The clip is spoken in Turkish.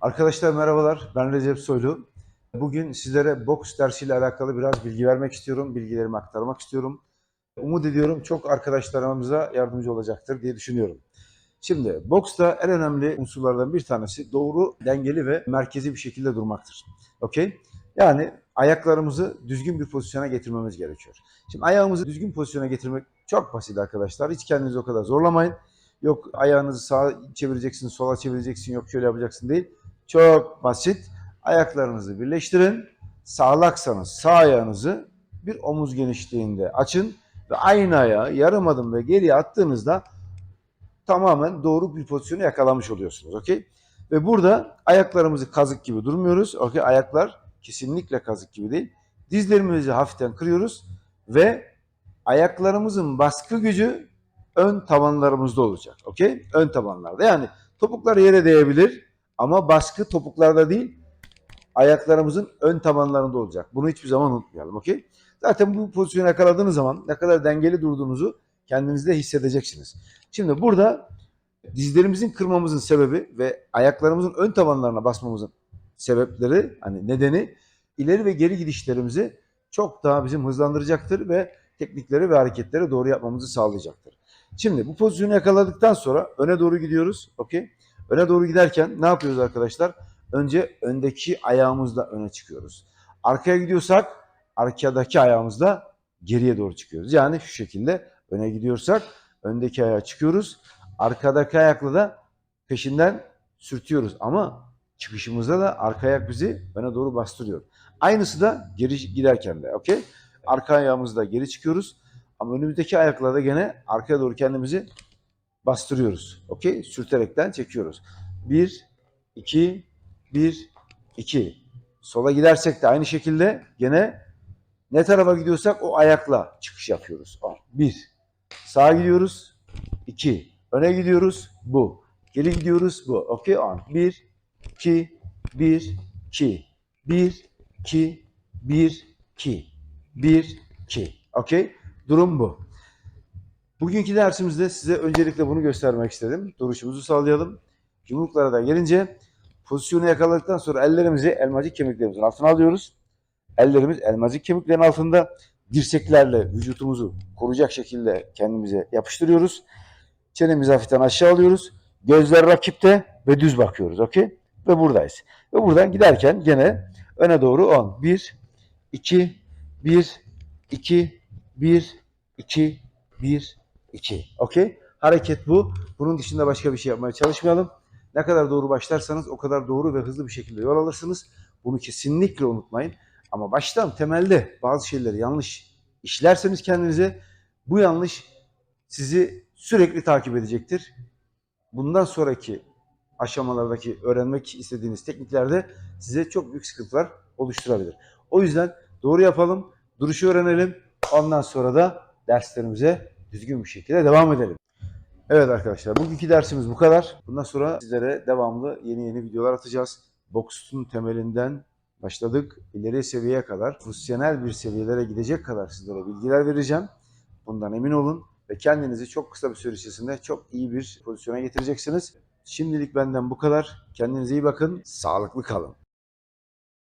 Arkadaşlar merhabalar, ben Recep Soylu. Bugün sizlere boks dersiyle alakalı biraz bilgi vermek istiyorum, bilgilerimi aktarmak istiyorum. Umut ediyorum çok arkadaşlarımıza yardımcı olacaktır diye düşünüyorum. Şimdi boksta en önemli unsurlardan bir tanesi doğru, dengeli ve merkezi bir şekilde durmaktır. Okey? Yani ayaklarımızı düzgün bir pozisyona getirmemiz gerekiyor. Şimdi ayağımızı düzgün pozisyona getirmek çok basit arkadaşlar. Hiç kendinizi o kadar zorlamayın. Yok ayağınızı sağa çevireceksin, sola çevireceksin, yok şöyle yapacaksın değil. Çok basit. Ayaklarınızı birleştirin. Sağlaksanız sağ ayağınızı bir omuz genişliğinde açın ve aynı ayağı yarım adım ve geriye attığınızda tamamen doğru bir pozisyonu yakalamış oluyorsunuz. Okey? Ve burada ayaklarımızı kazık gibi durmuyoruz. Okey? Ayaklar kesinlikle kazık gibi değil. Dizlerimizi hafiften kırıyoruz ve ayaklarımızın baskı gücü ön tabanlarımızda olacak. Okey? Ön tabanlarda. Yani topuklar yere değebilir ama baskı topuklarda değil, ayaklarımızın ön tabanlarında olacak. Bunu hiçbir zaman unutmayalım. Okey? Zaten bu pozisyonu yakaladığınız zaman ne kadar dengeli durduğunuzu kendinizde hissedeceksiniz. Şimdi burada dizlerimizin kırmamızın sebebi ve ayaklarımızın ön tabanlarına basmamızın sebepleri, hani nedeni ileri ve geri gidişlerimizi çok daha bizim hızlandıracaktır ve teknikleri ve hareketleri doğru yapmamızı sağlayacaktır. Şimdi bu pozisyonu yakaladıktan sonra öne doğru gidiyoruz. Okey? Öne doğru giderken ne yapıyoruz arkadaşlar? Önce öndeki ayağımızla öne çıkıyoruz. Arkaya gidiyorsak arkadaki ayağımızla geriye doğru çıkıyoruz. Yani şu şekilde öne gidiyorsak öndeki ayağa çıkıyoruz. Arkadaki ayakla da peşinden sürtüyoruz. Ama çıkışımızda da arka ayak bizi öne doğru bastırıyor. Aynısı da geri giderken de. Okey? Arka ayağımızla geri çıkıyoruz. Ama önümüzdeki ayaklarda gene arkaya doğru kendimizi bastırıyoruz. Okey? Sürterekten çekiyoruz. 1, 2, 1, 2. Sola gidersek de aynı şekilde gene ne tarafa gidiyorsak o ayakla çıkış yapıyoruz. 1. Sağa gidiyoruz. 2. Öne gidiyoruz. Bu. Geri gidiyoruz. Bu. Okey? 1, 2, 1, 2. 1, 2, 1, 2. 1, 2. Okey? Durum bu. Bugünkü dersimizde size öncelikle bunu göstermek istedim. Duruşumuzu sağlayalım. Yumruklara da gelince pozisyonu yakaladıktan sonra ellerimizi elmacık kemiklerimizin altına alıyoruz. Ellerimiz elmacık kemiklerin altında dirseklerle vücutumuzu koruyacak şekilde kendimize yapıştırıyoruz. Çenemizi hafiften aşağı alıyoruz. Gözler rakipte ve düz bakıyoruz. Okey? Ve buradayız. Ve buradan giderken gene öne doğru 10. 1, 2, 1, 2, 1, 2, 1, 2. Okey? Hareket bu. Bunun dışında başka bir şey yapmaya çalışmayalım. Ne kadar doğru başlarsanız o kadar doğru ve hızlı bir şekilde yol alırsınız. Bunu kesinlikle unutmayın. Ama baştan temelde bazı şeyleri yanlış işlerseniz kendinize bu yanlış sizi sürekli takip edecektir. Bundan sonraki aşamalardaki öğrenmek istediğiniz tekniklerde size çok büyük sıkıntılar oluşturabilir. O yüzden doğru yapalım, duruşu öğrenelim. Ondan sonra da derslerimize düzgün bir şekilde devam edelim. Evet arkadaşlar bugünkü dersimiz bu kadar. Bundan sonra sizlere devamlı yeni yeni videolar atacağız. Boksun temelinden başladık. ileri seviyeye kadar, profesyonel bir seviyelere gidecek kadar sizlere bilgiler vereceğim. Bundan emin olun ve kendinizi çok kısa bir süre içerisinde çok iyi bir pozisyona getireceksiniz. Şimdilik benden bu kadar. Kendinize iyi bakın. Sağlıklı kalın.